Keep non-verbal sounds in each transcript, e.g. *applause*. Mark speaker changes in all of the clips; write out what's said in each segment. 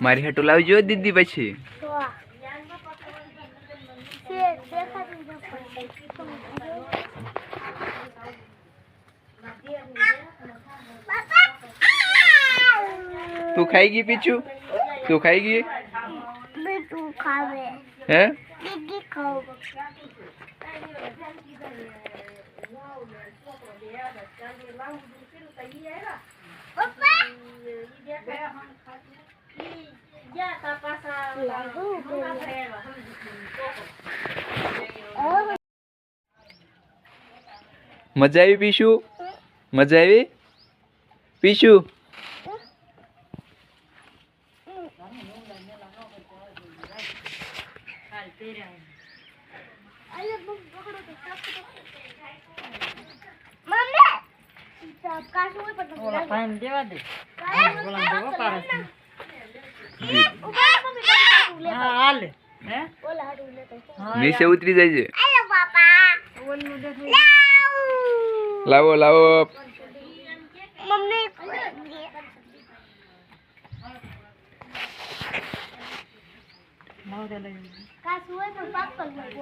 Speaker 1: મારી હાટુ લાવજો દીદી પછી
Speaker 2: તો આ. તે દેખાતું જ નથી.
Speaker 1: તું ખાઈ ગઈ પીછું તું ખાઈ ગઈ
Speaker 2: બીટું ખાવે
Speaker 1: હે મજા આવી પીશું મજા આવી પીશું
Speaker 3: ઓલા ભાઈને દેવા દે ઓલા દેવો હા,
Speaker 1: નીચે ઉતરી જાય છે. લાવો લાવો.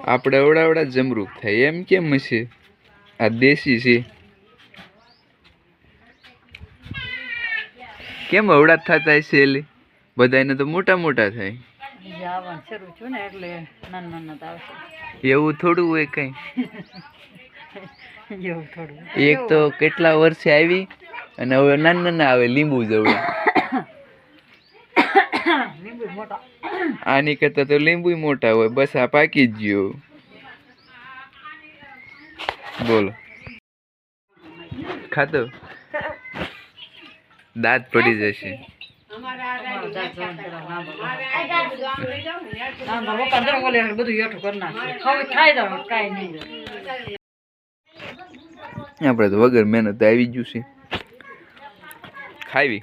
Speaker 1: આપણે અવડાવડા જમરૂક થાય. એમ કેમ છે આ દેશી છે. કેમ અવડા થતા છે એટલે બધાને તો મોટા મોટા થાય.
Speaker 3: બીજે આવવાનું શરૂ છું ને એટલે નાના નાના આવશે.
Speaker 1: એવું થોડું હોય કઈ? *laughs*
Speaker 3: એવું થોડું
Speaker 1: એક તો કેટલા વર્ષે આવી અને હવે નાના નાના આવે લીંબુ જવું *coughs*
Speaker 3: લીંબુ મોટા.
Speaker 1: આની કરતા તો લીંબુ મોટા હોય બસ આ પાકી જ ગયો બોલો. ખાતો દાંત પડી જશે. આપણે તો વગર મહેનત આવી ગયું છે. ખાવી